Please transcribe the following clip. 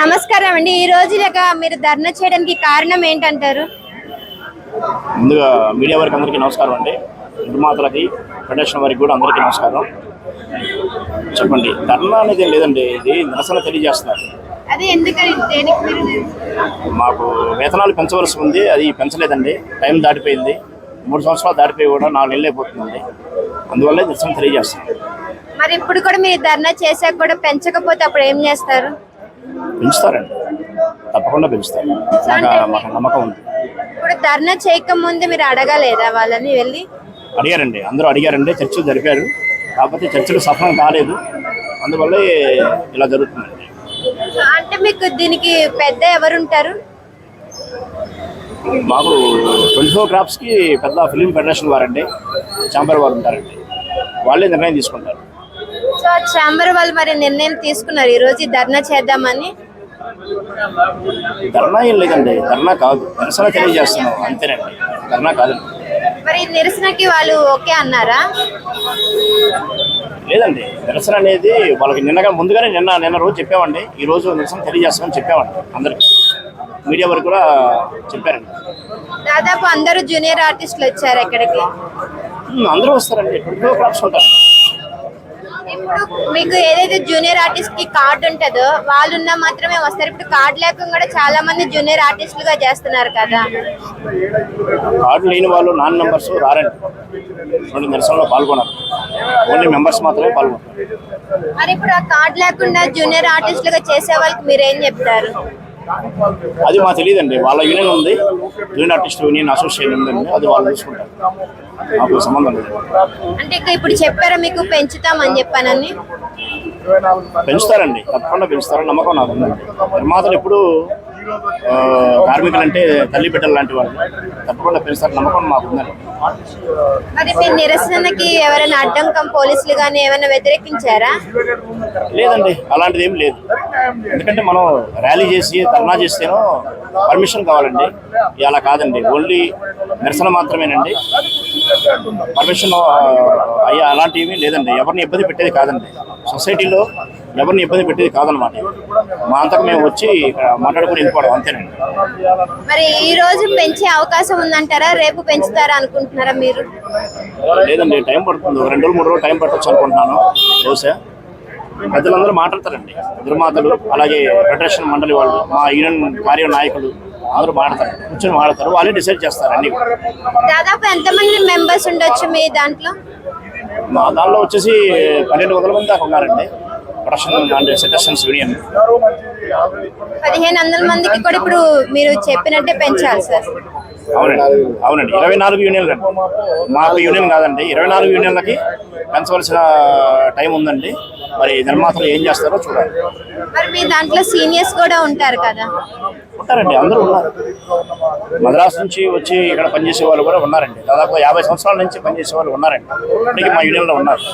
నమస్కారం అండి. ఈ రోజు ఇలాగ మీరు ధర్నా చేయడానికి కారణం ఏంటంటారు? ముందుగా మీడియా వారికి అందరికీ నమస్కారం అండి. నిర్మాతలకి ఫెడరేషన్ వారికి కూడా అందరికీ నమస్కారం. చెప్పండి ధర్నా అనేది ఏం లేదండి. ఇది నిరసన తెలియజేస్తున్నారు. అది ఎందుకని దేనికి మీరు మాకు వేతనాలు పెంచవలసి ఉంది. అది పెంచలేదండి. టైం దాటిపోయింది. మూడు సంవత్సరాలు దాటిపోయి కూడా నాలుగు నెలలు అయిపోతుందండి అందువల్ల నిరసన తెలియజేస్తున్నారు. మరి ఇప్పుడు కూడా మీరు ధర్నా చేశాక కూడా పెంచకపోతే అప్పుడు ఏం చేస్తారు? పెంచుతారండి తప్పకుండా పెంచుతారు నాకు మాకు నమ్మకం ఉంది. ఇప్పుడు ధర్నా చేయక ముందు మీరు అడగలేదా వాళ్ళని వెళ్ళి? అడిగారండి. అందరూ అడిగారండి. చర్చలు జరిపారు. కాకపోతే చర్చలు సఫలం కాలేదు. అందువల్ల ఇలా జరుగుతుందండి. అంటే మీకు దీనికి పెద్ద ఎవరుంటారు? మాకు ట్వంటీ ఫోర్ క్రాప్స్కి పెద్ద ఫిలిం ఫెడరేషన్ వారండి. చాంబర్ వారు ఉంటారండి. వాళ్ళే నిర్ణయం తీసుకుంటారు. సో చాంబర్ వాళ్ళు మరి నిర్ణయం తీసుకున్నారు. ఈ రోజు ఈ ధర్నా చేద్దామని ధర్నా ఏం లేదండి. ధర్నా కాదు. నిరసన తెలియజేస్తున్నాం. అంతేనండి. ధర్నా కాదండి. మరి నిరసనకి వాళ్ళు ఓకే అన్నారా? లేదండి. నిరసన అనేది వాళ్ళకి నిన్నగా ముందుగానే నిన్న నిన్న రోజు చెప్పామండి. ఈ రోజు నిరసన తెలియజేస్తామని చెప్పామండి అందరికి. మీడియా వరకు కూడా చెప్పారండి. దాదాపు అందరూ జూనియర్ ఆర్టిస్టులు వచ్చారు ఇక్కడికి. ఉమ్, అందరూ వస్తారండి. ట్వంటీ ఫోర్ ఉంటారు ఇప్పుడు మీకు ఏదైతే జూనియర్ ఆర్టిస్ట్కి కార్డు ఉంటుందో వాళ్ళు ఉన్నా మాత్రమే వస్తారు. ఇప్పుడు కార్డు లేకుండా కూడా చాలా మంది జూనియర్ ఆర్టిస్టులుగా చేస్తున్నారు కదా. కార్డు లేని వాళ్ళు నాన్ మెంబర్స్ రారండి. రెండు నిరసనలో పాల్గొన్నారు ఓన్లీ మెంబర్స్ మాత్రమే పాల్గొంటారు. మరి ఇప్పుడు ఆ కార్డు లేకుండా జూనియర్ ఆర్టిస్టులుగా చేసే వాళ్ళకి మీరు ఏం చెప్తారు? అది మాకు తెలియదండి. వాళ్ళ యూనియన్ ఉంది. యూనియన్ ఆర్టిస్ట్ యూనియన్ అసోసియేషన్ ఉందండి అది వాళ్ళు చూసుకుంటారు. మాకు సంబంధం లేదు. అంటే ఇక ఇప్పుడు చెప్పారా మీకు పెంచుతామని చెప్పానని? పెంచుతారండి. తప్పకుండా పెంచుతారని నమ్మకం నాకు ఉందండి నిర్మాతలు ఎప్పుడు కార్మికులంటే తల్లి బిడ్డలు లాంటి వాళ్ళు. తప్పకుండా పెంచుతారని నమ్మకం మాకు ఉందండి. మరి మీ నిరసనకి ఎవరైనా అడ్డంకం పోలీసులు కానీ ఏమైనా వ్యతిరేకించారా? లేదండి. అలాంటిది ఏం లేదు. ఎందుకంటే మనం ర్యాలీ చేసి ధర్నా చేస్తేనో పర్మిషన్ కావాలండి. ఇలా కాదండి. ఓన్లీ నిరసన మాత్రమేనండి. పర్మిషన్ అయ్యా అలాంటివి లేదండి. ఎవరిని ఇబ్బంది పెట్టేది కాదండి. సొసైటీలో ఎవరిని ఇబ్బంది పెట్టేది కాదనమాట. మా అంతకు మేము వచ్చి మాట్లాడుకుని వెళ్ళిపోవడం అంతేనండి. మరి ఈ రోజు పెంచే అవకాశం ఉందంటారా? రేపు పెంచుతారా అనుకుంటున్నారా మీరు? లేదండి. టైం పడుతుంది. రెండు రోజులు మూడు రోజులు టైం పట్టొచ్చు అనుకుంటున్నాను. బహుశా. పెద్దలందరూ మాట్లాడతారండి. నిర్మాతలు అలాగే ఫెడరేషన్ మండలి వాళ్ళు మా యూనియన్ కార్య నాయకులు అందరూ మాట్లాడతారు. కూర్చొని మాట్లాడతారు. వాళ్ళే డిసైడ్ చేస్తారు అన్ని. దాదాపు ఎంతమంది మెంబర్స్ ఉండొచ్చు మీ దాంట్లో? మా దానిలో వచ్చేసి పన్నెండు వందల మంది దాకా ఉన్నారండి. ప్రొడక్షన్ అండ్ సెటర్షన్స్ యూనియన్. పదిహేను వందల మందికి కూడా ఇప్పుడు మీరు చెప్పినట్టే పెంచాలి సార్. అవునండి. అవునండి. ఇరవై నాలుగు యూనియన్లు మాకు యూనియన్ కాదండి. ఇరవై నాలుగు యూనియన్లకి పెంచవలసిన టైం ఉందండి. మరి నిర్మాతలు ఏం చేస్తారో చూడాలి. మరి మీ దాంట్లో సీనియర్స్ కూడా ఉంటారు కదా. ఉంటారండి అందరూ ఉన్నారు. మద్రాసు నుంచి వచ్చి ఇక్కడ పనిచేసే వాళ్ళు కూడా ఉన్నారండి. దాదాపు యాభై సంవత్సరాల నుంచి పనిచేసే వాళ్ళు ఉన్నారండి. ఇప్పటికీ మా యూనియన్లో ఉన్నారు.